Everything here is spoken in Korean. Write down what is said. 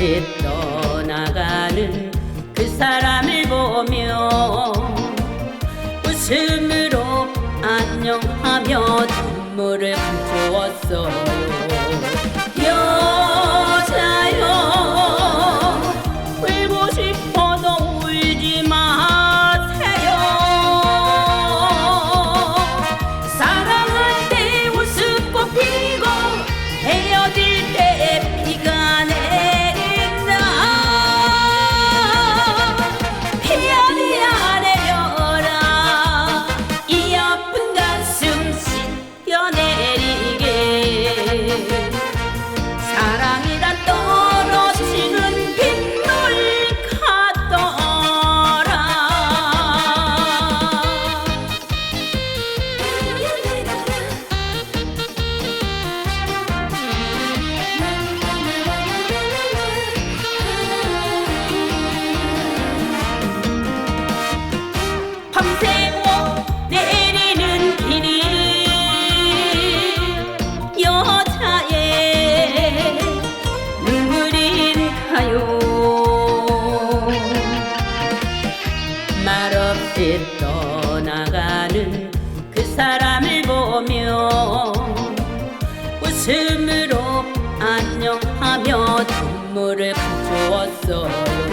말없이 떠나가는 그 사람을 보며 웃음으로 안녕하며 눈물을 감추었어 없이 떠나가는 그 사람을 보며 웃음으로 안녕하며 눈물을 감추었어요